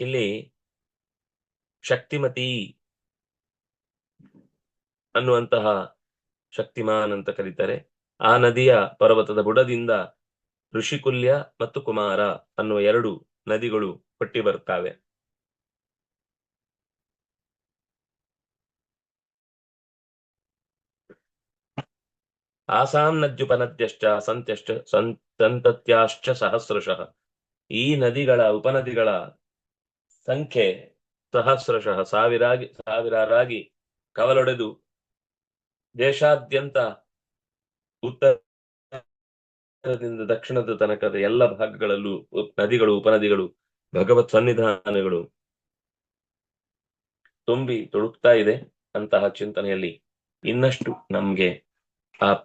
ಇಲ್ಲಿ ಶಕ್ತಿಮತಿ ಅನ್ನುವಂತಹ ಶಕ್ತಿಮಾನ್ ಅಂತ ಕರೀತಾರೆ. ಆ ನದಿಯ ಪರ್ವತದ ಬುಡದಿಂದ ಋಷಿಕುಲ್ಯ ಮತ್ತು ಕುಮಾರ ಅನ್ನುವ ಎರಡು ನದಿಗಳು ಪಟ್ಟಿ ಬರ್ತಾವೆ ಆಸಾಂ ನದ್ಯುಪನದ್ಯಶ್ಚ ಸಂತ್ಯಶ್ಚ ಸಂತತ್ಯಾಶ್ಚ ಸಹಸ್ರಶಃ. ಈ ನದಿಗಳ ಉಪನದಿಗಳ ಸಂಖ್ಯೆ ಸಹಸ್ರಶಃ. ಸಾವಿರಾಗಿ, ಸಾವಿರಾರಾಗಿ ಕವಲೊಡೆದು ದೇಶಾದ್ಯಂತ ಉತ್ತರದಿಂದ ದಕ್ಷಿಣದ ತನಕದ ಎಲ್ಲ ಭಾಗಗಳಲ್ಲೂ ನದಿಗಳು, ಉಪನದಿಗಳು, ಭಗವತ್ ಸನ್ನಿಧಾನಗಳು ತುಂಬಿ ತುಳುಕ್ತಾ ಇದೆ ಅಂತಹ ಚಿಂತನೆಯಲ್ಲಿ ಇನ್ನಷ್ಟು ನಮ್ಗೆ ಆ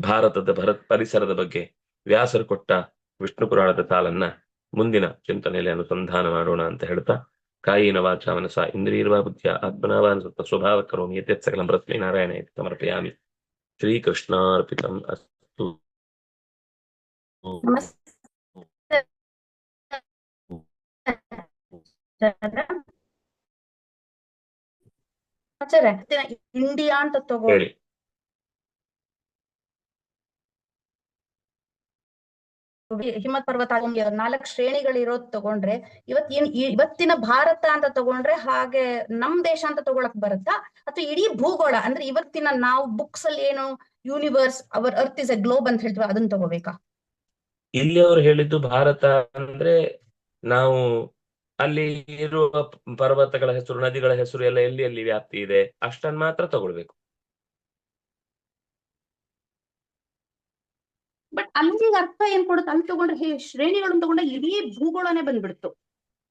ಭಾರತದ ಭರತ್ ಪರಿಸರದ ಬಗ್ಗೆ ವ್ಯಾಸರು ಕೊಟ್ಟ ವಿಷ್ಣು ಪುರಾಣದ ತಾಲನ್ನ ಮುಂದಿನ ಚಿಂತನೆಯಲ್ಲಿ ಅನುಸಂಧಾನ ಮಾಡೋಣ ಅಂತ ಹೇಳ್ತಾ ಕಾಯಿನ ವಾಚ ಮನಸ ಇಂದ್ರಿಯರ್ವಾ ಬುದ್ಧಿಯ ಆತ್ಮನಾವಾನ್ ಸತ್ತ ಸ್ವಭಾವ ಕರೋಮಿ ಯತ್ಯತ್ ಸಕಲಂ ಪ್ರಸ್ಮೈ ನಾರಾಯಣ ಇತಿ ಸಮರ್ಪಯಾಮಿ ಶ್ರೀಕೃಷ್ಣಾರ್ಪಿತಂ ಅಸ್ತು ನಮಸ್ತೆ ಆಚಾರ್ಯ, ಇಂಡಿಯಾ ಅಂತ ತಗೋ ಹಿಮತ್ ಪರ್ವತ ನಾಲ್ಕು ಶ್ರೇಣಿಗಳಿರೋದ್ ತಗೊಂಡ್ರೆ ಇವತ್ ಏನ್ ಇವತ್ತಿನ ಭಾರತ ಅಂತ ತಗೊಂಡ್ರೆ ಹಾಗೆ ನಮ್ ದೇಶ ಅಂತ ತಗೊಳಕ್ ಬರುತ್ತಾ? ಅಥವಾ ಇಡೀ ಭೂಗೋಳ ಅಂದ್ರೆ ಇವತ್ತಿನ ನಾವು ಬುಕ್ಸ್ ಅಲ್ಲಿ ಏನು universe our earth is a globe ಅಂತ ಹೇಳ್ತೀವಿ ಅದನ್ನ ತಗೋಬೇಕಾ? ಇಲ್ಲಿ ಅವ್ರು ಹೇಳಿದ್ದು ಭಾರತ ಅಂದ್ರೆ ನಾವು ಅಲ್ಲಿ ಇರುವ ಪರ್ವತಗಳ ಹೆಸರು, ನದಿಗಳ ಹೆಸರು ಎಲ್ಲ ಎಲ್ಲಿ ಎಲ್ಲಿ ವ್ಯಾಪ್ತಿ ಇದೆ ಅಷ್ಟನ್ನ ಮಾತ್ರ ತಗೊಳ್ಬೇಕು. ಬಟ್ ಅಲ್ಲಿ ಅರ್ಥ ಏನ್ ಕೊಡುತ್ತೆ? ಅಲ್ಲಿ ತಗೊಂಡ್ರೆ ಹೇ ಶ್ರೇಣಿಗಳನ್ನ ತಗೊಂಡ್ರೆ ಇಡೀ ಭೂಗೋಳನೆ ಬಂದ್ಬಿಡ್ತು.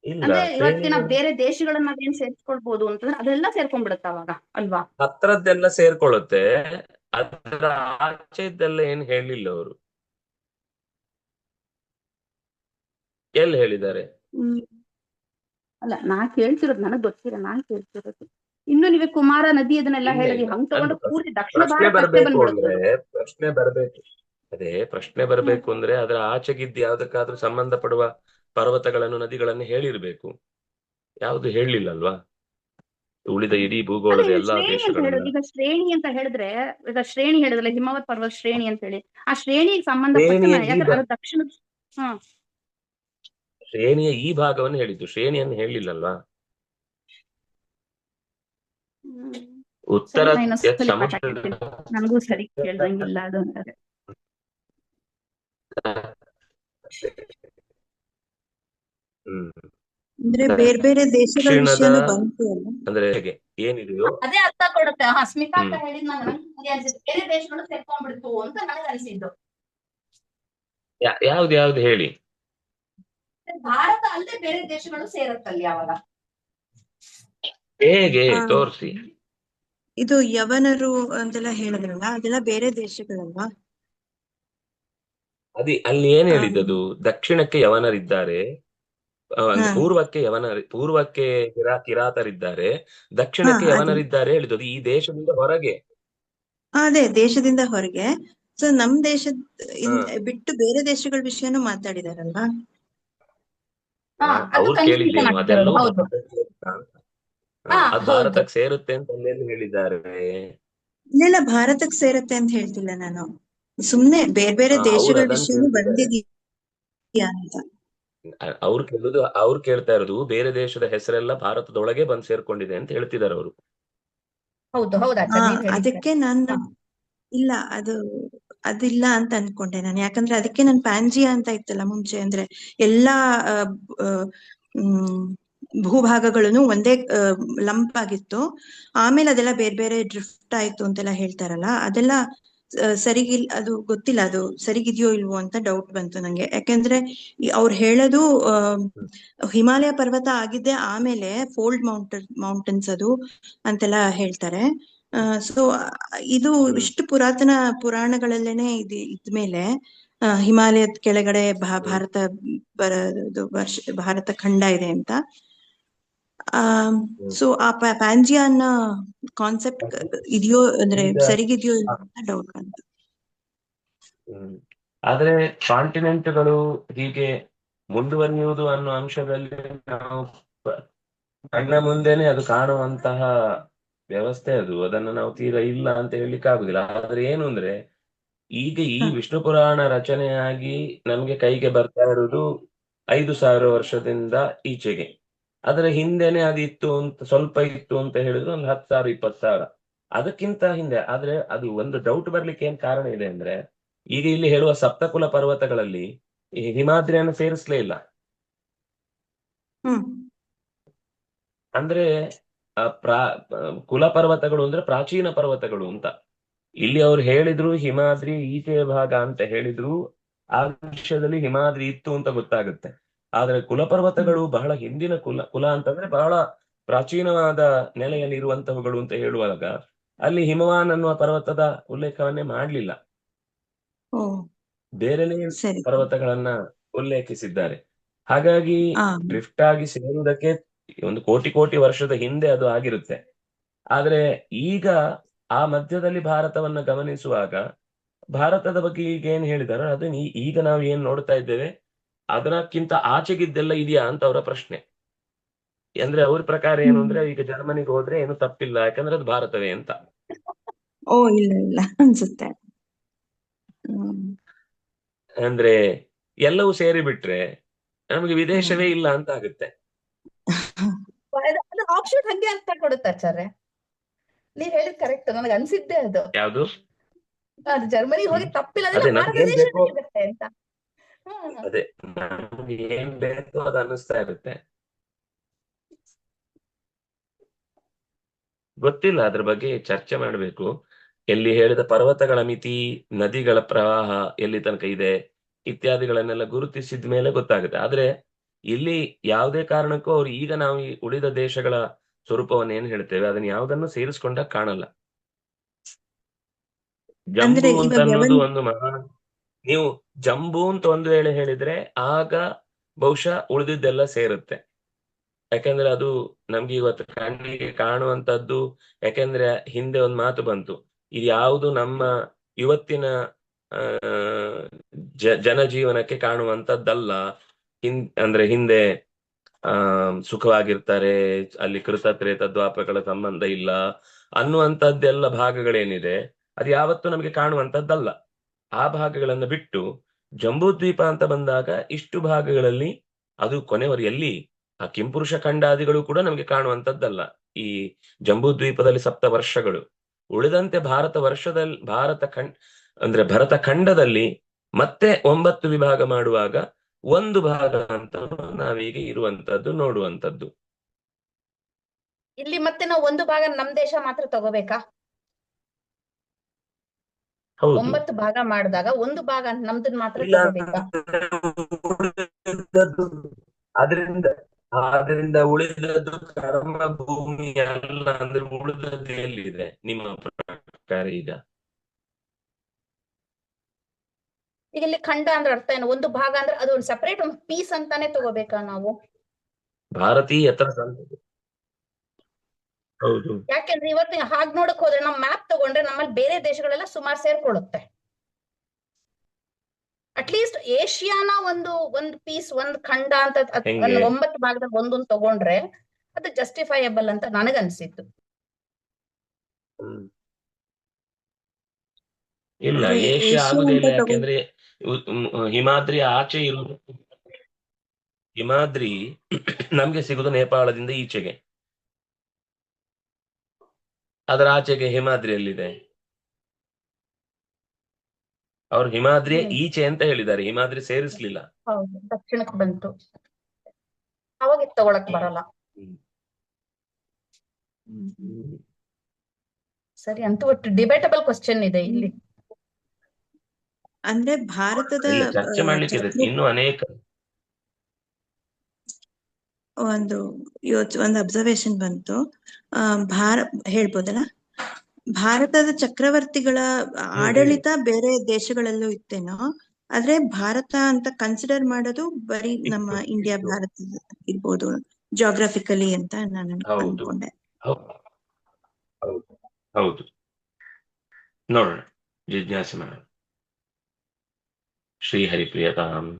ಅಂದ್ರೆ ಇವತ್ತಿನ ನಾವು ಬೇರೆ ದೇಶಗಳನ್ನ ಏನ್ ಸೇರ್ಕೊಳ್ಬಹುದು ಅಂತಂದ್ರೆ ಅದೆಲ್ಲ ಸೇರ್ಕೊಂಡ್ಬಿಡುತ್ತೆ ಅವಾಗ ಅಲ್ವಾ? ಹತ್ರದ್ದೆಲ್ಲ ಸೇರ್ಕೊಳ್ಳುತ್ತೆ ಅದರ ಆಚೆದ್ದೆಲ್ಲ ಏನ್ ಹೇಳಿಲ್ಲ ಅವರು. ಎಲ್ಲಿ ಹೇಳಿದ್ದಾರೆ? ಹ್ಮ್. ಅಲ್ಲ ನಾ ಕೇಳ್ತಿರೋದು ನನಗ್ ಗೊತ್ತಿಲ್ಲ ನಾನ್ ಕೇಳ್ತಿರೋದು. ಇನ್ನು ನೀವೇ ಕುಮಾರ ನದಿ ಅದನ್ನೆಲ್ಲ ಹೇಳಿ ಹೇಳಿದ್ರಿ. ಹಂಗ್ ತಗೊಂಡು ಪೂರ್ತಿ ದಕ್ಷಿಣ ಭಾರತ ಪ್ರಶ್ನೆ ಬರ್ಬೇಕು. ಅದೇ ಪ್ರಶ್ನೆ ಬರ್ಬೇಕು ಅಂದ್ರೆ ಅದರ ಆಚೆಗಿದ್ದು ಯಾವ್ದಕ್ಕಾದ್ರೂ ಸಂಬಂಧ ಪಡುವ ಪರ್ವತಗಳನ್ನು ನದಿಗಳನ್ನು ಹೇಳಿರ್ಬೇಕು. ಯಾವ್ದು ಹೇಳಿಲ್ಲ ಅಲ್ವಾ ಉಳಿದ ಇಡೀ ಭೂಗೋಳದ ಎಲ್ಲಾ ಶ್ರೇಣಿ ಅಂತ ದೇಶಗಳನ್ನ. ಈಗ ಶ್ರೇಣಿ ಅಂತ ಹೇಳಿದ್ರೆ ಈಗ ಶ್ರೇಣಿ ಹೇಳಿದ್ರಲ್ಲ ಹಿಮವತ್ ಪರ್ವತ ಶ್ರೇಣಿ ಅಂತ ಹೇಳಿ. ಆ ಶ್ರೇಣಿಗೆ ಸಂಬಂಧ ಶ್ರೇಣಿಯ ಈ ಅದು ದಕ್ಷಿಣ ಶ್ರೇಣಿಯ ಈ ಭಾಗವನ್ನು ಹೇಳಿದ್ದು. ಶ್ರೇಣಿಯನ್ನು ಹೇಳಿಲ್ಲಲ್ವಾ. ಉತ್ತರ ಸಮುದ್ರ ಕೇಳ್ತೀನಿ. ನನಗೂ ಸರಿ ಕೇಳ್ದಂಗಿಲ್ಲ ಅದು ಅಂದ್ರೆ ಹ್ಮ್. ಅಂದ್ರೆ ಬೇರೆ ಬೇರೆ ದೇಶಗಳ ವಿಷಯನೂ ಬಂತು ಅಲ್ಲ? ಅಂದ್ರೆ ಹೇಗೆ? ಏನಿದೆಯೋ? ಅದೇ ಅರ್ಥ ಕೊಡುತ್ತೆ. ಹಾ ಸ್ಮಿತಾ ಅಂತ. ಹೇಳಿದ್ ಅನ್ಸಿದ್ದು ಬೇರೆ ದೇಶಗಳು ಸೇರ್ಕೊಂಡ್ಬಿಡ್ತು ಅಂತ ನನಗೆ ಅನಿಸಿದ್ದು. ಯಾ- ಯಾವ್ದು ಯಾವ್ದು ಹೇಳಿ? ಭಾರತ ಅಲ್ಲದೆ ಬೇರೆ ದೇಶಗಳು ಸೇರತ್ತಲ್ಲಿ ಯಾವಾಗ? ಹೇಗೆ. ತೋರಿಸಿ. ಇದು ಯವನರು ಅಂತೆಲ್ಲ ಹೇಳಿದ್ರಲ್ಲ ಅದೆಲ್ಲ ಬೇರೆ ದೇಶಗಳಲ್ವಾ? ಅದಿ ಅಲ್ಲಿ ಏನ್ ಹೇಳಿದ್ದು ಹೇಳಿದ್ದದು? ದಕ್ಷಿಣಕ್ಕೆ ಯವನರಿದ್ದಾರೆ. ಆ, ಅಂದ್ರೆ ಹಾ. ಪೂರ್ವಕ್ಕೆ ಯವನ ಪೂರ್ವಕ್ಕೆ ಕಿರಾ ಕಿರಾತರಿದ್ದಾರೆ. ದಕ್ಷಿಣಕ್ಕೆ. ಯವನರಿದ್ದಾರೆ ಹೇಳಿದ್ದು ಈ ದೇಶದಿಂದ ಹೊರಗೆ. ಅದೇ ದೇಶದಿಂದ ಹೊರಗೆ. ಸೊ ನಮ್ ದೇಶದ. ಬಿಟ್ಟು ಬೇರೆ ದೇಶಗಳ ವಿಷಯನೂ ಮಾತಾಡಿದಾರಲ್ವಾ? ಹಾ, ಅದು ಅವ್ರು ಕೇಳಿದ್ದೇನು ಹಾ, ಅದು ಹೌದು. ಭಾರತಕ್ಕೆ ಸೇರುತ್ತೆ ಅಂತ ಹೇಳಿದ್ದಾರೆ? ಇಲ್ಲ ಭಾರತಕ್ಕೆ ಸೇರುತ್ತೆ ಅಂತ ಹೇಳ್ತಿಲ್ಲ ನಾನು. ಸುಮ್ನೆ ಬೇರೆ ಬೇರೆ ದೇಶಗಳ ವಿಷಯ. ಬಂದಿದೆಯಾ ಅಂತ. ಅವ್ರು ಕೇಳುದು ಅವ್ರು ಕೇಳ್ತಾ ಇರೋದು ಬೇರೆ ದೇಶದ ಹೆಸರೆಲ್ಲ ಭಾರತದೊಳಗೆ ಬಂದು ಸೇರ್ಕೊಂಡಿದೆ ಅಂತ ಹೇಳ್ತಿದ್ದಾರೆ ಅವರು. ಹೌದು ಹೌದಾ ಅದಕ್ಕೆ ನಾನು ಇಲ್ಲ ಅದು ಅದಿಲ್ಲ ಅಂತ ಅನ್ಕೊಂಡೆ ನಾನು. ಯಾಕಂದ್ರೆ ಅದಕ್ಕೆ ನಾನು ಪ್ಯಾನ್ಜಿಯಾ ಅಂತ ಇತ್ತಲ್ಲ ಮುಂಚೆ ಅಂದ್ರೆ ಎಲ್ಲಾ ಭೂಭಾಗಗಳನ್ನು ಒಂದೇ ಲಂಪ್ ಆಗಿತ್ತು. ಆಮೇಲೆ ಅದೆಲ್ಲ ಬೇರೆ ಬೇರೆ ಡ್ರಿಫ್ಟ್ ಆಯ್ತು ಅಂತೆಲ್ಲ ಹೇಳ್ತಾರಲ್ಲ ಅದೆಲ್ಲ ಸರಿಗಿಲ್ ಅದು ಗೊತ್ತಿಲ್ಲ ಅದು ಸರಿಗಿದೆಯೋ ಇಲ್ವೋ ಅಂತ ಡೌಟ್ ಬಂತು ನಂಗೆ. ಯಾಕೆಂದ್ರೆ ಅವ್ರು ಹೇಳೋದು ಹಿಮಾಲಯ ಪರ್ವತ ಆಗಿದ್ದೆ ಆಮೇಲೆ ಫೋಲ್ಡ್ ಮೌಂಟನ್ ಮೌಂಟನ್ಸ್ ಅದು ಅಂತೆಲ್ಲ ಹೇಳ್ತಾರೆ. ಸೊ ಇದು ಇಷ್ಟು ಪುರಾತನ ಪುರಾಣಗಳಲ್ಲೇನೆ ಇದು ಇದ್ಮೇಲೆ ಅಹ್ ಹಿಮಾಲಯದ ಕೆಳಗಡೆ ಭಾರತ ಬರೋದು ವರ್ಷ ಭಾರತ ಖಂಡ ಇದೆ ಅಂತ. ಸೊ ಆ ಪ್ಯಾಂಜಿಯಾ ಅನ್ನೋ ಕಾನ್ಸೆಪ್ಟ್ ಇದೆಯೋ ಅಂದ್ರೆ ಸರಿಗಿದೆಯೋ ಅಂತ ಡೌಟ್ ಹ್ಮ್. ಆದ್ರೆ ಕಾಂಟಿನೆಂಟ್ಗಳು ಹೀಗೆ ಮುಂದುವರಿಯುವುದು ಅನ್ನೋ ಅಂಶದಲ್ಲಿ ನಾವು ಕಣ್ಣ ಮುಂದೆನೆ ಅದು ಕಾಣುವಂತಹ ವ್ಯವಸ್ಥೆ ಅದು. ಅದನ್ನು ನಾವು ತೀರಾ ಇಲ್ಲ ಅಂತ ಹೇಳಲಿಕ್ಕೆ ಆಗುದಿಲ್ಲ. ಆದ್ರೆ ಏನು ಅಂದ್ರೆ ಈಗ ಈ ವಿಷ್ಣು ಪುರಾಣ ರಚನೆಯಾಗಿ ನಮ್ಗೆ ಕೈಗೆ ಬರ್ತಾ ಇರುವುದು ಐದು ಸಾವಿರ ವರ್ಷದಿಂದ ಈಚೆಗೆ. ಅದರ ಹಿಂದೆನೆ ಅದಿತ್ತು ಇತ್ತು ಅಂತ ಸ್ವಲ್ಪ ಇತ್ತು ಅಂತ ಹೇಳಿದ್ರು ಒಂದು ಹತ್ತು ಸಾವಿರ ಇಪ್ಪತ್ತು ಸಾವಿರ. ಅದಕ್ಕಿಂತ ಹಿಂದೆ ಆದ್ರೆ ಅದು ಒಂದು ಡೌಟ್ ಬರ್ಲಿಕ್ಕೆ ಏನ್ ಕಾರಣ ಇದೆ ಅಂದ್ರೆ ಈಗ ಇಲ್ಲಿ ಹೇಳುವ ಸಪ್ತಕುಲ ಪರ್ವತಗಳಲ್ಲಿ ಹಿಮಾದ್ರಿಯನ್ನು ಸೇರಿಸ್ಲೇ ಇಲ್ಲ. ಅಂದ್ರೆ ಪ್ರಾ ಕುಲ ಪರ್ವತಗಳು ಅಂದ್ರೆ ಪ್ರಾಚೀನ ಪರ್ವತಗಳು ಅಂತ. ಇಲ್ಲಿ ಅವ್ರು ಹೇಳಿದ್ರು ಹಿಮಾದ್ರಿ ಈಚೆಯ ಭಾಗ ಅಂತ ಹೇಳಿದ್ರು. ಆ ವಿಷಯದಲ್ಲಿ ಹಿಮಾದ್ರಿ ಇತ್ತು ಅಂತ ಗೊತ್ತಾಗುತ್ತೆ. ಆದ್ರೆ ಕುಲ ಪರ್ವತಗಳು ಬಹಳ ಹಿಂದಿನ ಕುಲ ಕುಲ ಅಂತಂದ್ರೆ ಬಹಳ ಪ್ರಾಚೀನವಾದ ನೆಲೆಯಲ್ಲಿ ಇರುವಂತಹವುಗಳು ಅಂತ ಹೇಳುವಾಗ ಅಲ್ಲಿ ಹಿಮವಾನ್ ಅನ್ನುವ ಪರ್ವತದ ಉಲ್ಲೇಖವನ್ನೇ ಮಾಡ್ಲಿಲ್ಲ. ಬೇರೆನೇ ಪರ್ವತಗಳನ್ನ ಉಲ್ಲೇಖಿಸಿದ್ದಾರೆ. ಹಾಗಾಗಿ ಡ್ರಿಫ್ಟ್ ಆಗಿ ಸೇರುವುದಕ್ಕೆ ಒಂದು ಕೋಟಿ ಕೋಟಿ ವರ್ಷದ ಹಿಂದೆ ಅದು ಆಗಿರುತ್ತೆ. ಆದ್ರೆ ಈಗ ಆ ಮಧ್ಯದಲ್ಲಿ ಭಾರತವನ್ನ ಗಮನಿಸುವಾಗ ಭಾರತದ ಬಗ್ಗೆ ಈಗ ಏನ್ ಹೇಳಿದಾರೋ ಅದನ್ನ ಈಗ ನಾವು ಏನ್ ನೋಡ್ತಾ ಇದ್ದೇವೆ ಅದಕ್ಕಿಂತ ಆಚೆಗಿದ್ದೆಲ್ಲ ಇದೆಯಾ ಅಂತ ಅವರ ಪ್ರಶ್ನೆ. ಅಂದ್ರೆ ಅವ್ರ ಪ್ರಕಾರ ಏನು ಅಂದ್ರೆ ಈಗ ಜರ್ಮನಿಗೆ ಹೋದ್ರೆ ಏನು ತಪ್ಪಿಲ್ಲ ಯಾಕಂದ್ರೆ ಅದು ಭಾರತವೇ ಅಂತ. ಓ ಇಲ್ಲ ಇಲ್ಲ ಅನ್ಸುತ್ತೆ. ಅಂದ್ರೆ ಎಲ್ಲವೂ ಸೇರಿ ಬಿಟ್ರೆ ನಮಗೆ ವಿದೇಶವೇ ಇಲ್ಲ ಅಂತ ಆಗುತ್ತೆ. ಆಪ್ಷನ್ ಹಂಗೆ ಅಂತ ಕೊಡುತ್ತೆ ಆಚಾರ್ಯ. ನೀವ್ ಹೇಳಿದ್ ಕರೆಕ್ಟ್ ನನಗೆ ಅನ್ಸಿದ್ದೆ ಅದು. ಯಾವುದು? ಅದು ಜರ್ಮನಿಗೆ ಹೋಗಿ ತಪ್ಪಿಲ್ಲ ಅಂತ. ಅದೇ ನಮ್ಗೆ ಏನ್ ಬೇಕೋ ಅದು ಅನ್ನಿಸ್ತಾ ಇರುತ್ತೆ. ಗೊತ್ತಿಲ್ಲ ಅದ್ರ ಬಗ್ಗೆ ಚರ್ಚೆ ಮಾಡಬೇಕು. ಎಲ್ಲಿ ಹೇಳಿದ ಪರ್ವತಗಳ ಮಿತಿ ನದಿಗಳ ಪ್ರವಾಹ ಎಲ್ಲಿ ತನಕ ಇದೆ ಇತ್ಯಾದಿಗಳನ್ನೆಲ್ಲ ಗುರುತಿಸಿದ ಮೇಲೆ ಗೊತ್ತಾಗುತ್ತೆ. ಆದ್ರೆ ಇಲ್ಲಿ ಯಾವುದೇ ಕಾರಣಕ್ಕೂ ಅವ್ರು ಈಗ ನಾವು ಈ ಉಳಿದ ದೇಶಗಳ ಸ್ವರೂಪವನ್ನು ಏನ್ ಹೇಳ್ತೇವೆ ಅದನ್ನ ಯಾವುದನ್ನು ಸೇರಿಸ್ಕೊಂಡ ಕಾಣಲ್ಲ. ಜಂಬೂ ಅಂತ ಅನ್ನೋದು ಒಂದು ಮಹಾ ನೀವು ಜಂಬೂ ಅಂತ ಒಂದು ವೇಳೆ ಹೇಳಿದ್ರೆ ಆಗ ಬಹುಶಃ ಉಳಿದಿದ್ದೆಲ್ಲ ಸೇರುತ್ತೆ. ಯಾಕಂದ್ರೆ ಅದು ನಮ್ಗೆ ಇವತ್ತು ಕಣ್ಣಿಗೆ ಕಾಣುವಂತದ್ದು ಯಾಕಂದ್ರೆ ಹಿಂದೆ ಒಂದು ಮಾತು ಬಂತು. ಇದು ಯಾವುದು ನಮ್ಮ ಇವತ್ತಿನ ಜ, ಜನಜೀವನಕ್ಕೆ ಕಾಣುವಂತದ್ದಲ್ಲ ಹಿಂದ್ ಅಂದ್ರೆ ಹಿಂದೆ, ಆ, ಸುಖವಾಗಿರ್ತಾರೆ, ಅಲ್ಲಿ ಕೃತತ್ರೇತ ದ್ವಾಪಗಳ ಸಂಬಂಧ ಇಲ್ಲ ಅನ್ನುವಂಥದ್ದೆಲ್ಲ ಭಾಗಗಳೇನಿದೆ, ಅದು ಯಾವತ್ತೂ ನಮಗೆ ಕಾಣುವಂತದ್ದಲ್ಲ ಆ ಭಾಗಗಳನ್ನು ಬಿಟ್ಟು ಜಂಬೂದ್ವೀಪ ಅಂತ ಬಂದಾಗ ಇಷ್ಟು ಭಾಗಗಳಲ್ಲಿ ಅದು ಕೊನೆವರಿಯಲ್ಲಿ ಆ ಕಿಂಪುರುಷ ಖಂಡಾದಿಗಳು ಕೂಡ ನಮಗೆ ಕಾಣುವಂತದ್ದಲ್ಲ ಈ ಜಂಬೂದ್ವೀಪದಲ್ಲಿ ಸಪ್ತ ವರ್ಷಗಳು. ಉಳಿದಂತೆ ಭಾರತ ವರ್ಷದಲ್ಲಿ ಭಾರತ ಖಂಡ್, ಅಂದ್ರೆ ಭರತ ಖಂಡದಲ್ಲಿ ಮತ್ತೆ ಒಂಬತ್ತು ವಿಭಾಗ ಮಾಡುವಾಗ ಒಂದು ಭಾಗ ಅಂತ ನಾವೀಗ ಇರುವಂತದ್ದು ನೋಡುವಂತದ್ದು ಇಲ್ಲಿ ಮತ್ತೆ ನಾವು ಒಂದು ಭಾಗ ನಮ್ ದೇಶ ಮಾತ್ರ ತಗೋಬೇಕಾ? ಒಂಬತ್ತು ಭಾಗ ಮಾಡಿದಾಗ ಒಂದು ಭಾಗ ನಮ್ದನ್ ಮಾತ್ರ ಅದರಿಂದ ಆದ್ರಿಂದ ಉಳಿದದ್ದು ಕರ್ಮ ಭೂಮಿ ಅಲ್ಲ ಅಂದ್ರೆ ಉಳಿದದ್ದು ಎಲ್ಲಿದೆ? ನಿಮ್ಮ ಪ್ರಕಾರ ಈಗ? ಈಗ ಇಲ್ಲಿ ಖಂಡ ಅಂದ್ರೆ ಅರ್ಥ ಏನು? ಒಂದು ಭಾಗ ಅಂದ್ರೆ ಅದು ಒಂದು ಸಪರೇಟ್ ಒಂದು ಪೀಸ್ ಅಂತಾನೆ ತಗೋಬೇಕಾ ನಾವು? ಭಾರತೀಯ ಹೌದು. ಯಾಕೆಂದ್ರೆ ಇವತ್ತು ಹಾಗ್ ನೋಡಕ್ ಹೋದ್ರೆ ನಾವು ಮ್ಯಾಪ್ ತಗೊಂಡ್ರೆ ನಮ್ಮಲ್ಲಿ ಬೇರೆ ದೇಶಗಳೆಲ್ಲ ಸುಮಾರು ಸೇರ್ಕೊಳ್ಳುತ್ತೆ. ಅಟ್ಲೀಸ್ಟ್ ಏಷ್ಯಾನ ಒಂದು ಒಂದ್ ಪೀಸ್ ಒಂದ್ ಖಂಡ ಅಂತ ಒಂಬತ್ತು ಭಾಗದಲ್ಲಿ ಒಂದೊಂದು ತಗೊಂಡ್ರೆ ಅದು ಜಸ್ಟಿಫೈಯಬಲ್ ಅಂತ ನನಗನ್ಸಿತ್ತು. ಹ್ಮ್. ಇಲ್ಲ ಏಷ್ಯಾ ಆಗುದಿಲ್ಲ ಯಾಕೆಂದ್ರೆ ಹಿಮಾದ್ರಿ ಆಚೆ ಇರುವುದು ಹಿಮಾದ್ರಿ ನಮ್ಗೆ ಸಿಗುದು ನೇಪಾಳದಿಂದ ಈಚೆಗೆ. ಅದರ ಆಚೆಗೆ ಹಿಮಾದ್ರಿಯಲ್ಲಿದೆ ಅವ್ರು ಹಿಮಾದ್ರಿ ಈಚೆ ಅಂತ ಹೇಳಿದ್ದಾರೆ. ಹಿಮಾದ್ರಿ ಸೇರಿಸ್ಲಿಲ್ಲ. ಹೌದು ದಕ್ಷಿಣಕ್ಕೆ ಬಂತು. ಅವಾಗ ತಗೊಳಕ್ ಬರಲ್ಲ. ಸರಿ ಅಂತ ಒಟ್ಟು ಡಿಬೇಟಬಲ್ ಕ್ವಶನ್ ಇದೆ ಇಲ್ಲಿ. ಅಂದ್ರೆ ಭಾರತದ ಚರ್ಚೆ ಮಾಡ್ಲಿಕ್ಕೆ ಇನ್ನು ಅನೇಕ ಒಂದು ಯೋಚ್ ಒಂದು ಅಬ್ಸರ್ವೇಷನ್ ಬಂತು. ಭಾರ ಹೇಳ್ಬೋದಲ್ಲ? ಭಾರತದ ಚಕ್ರವರ್ತಿಗಳ ಆಡಳಿತ ಬೇರೆ ದೇಶಗಳಲ್ಲೂ ಇತ್ತೇನೋ ಆದ್ರೆ ಭಾರತ ಅಂತ ಕನ್ಸಿಡರ್ ಮಾಡೋದು ಬರೀ ನಮ್ಮ ಇಂಡಿಯಾ. ಭಾರತ ಇರ್ಬೋದು ಜಾಗ್ರಫಿಕಲಿ ಅಂತ ನಾನು. ಅನ್ಕೊಂಡೆ. ಹೌದು. ನೋಡೋಣ. ಜಿಜ್ಞಾಸೆ ಮಾಡೋಣ. ಶ್ರೀ ಹರಿಪ್ರಿಯತಾಂ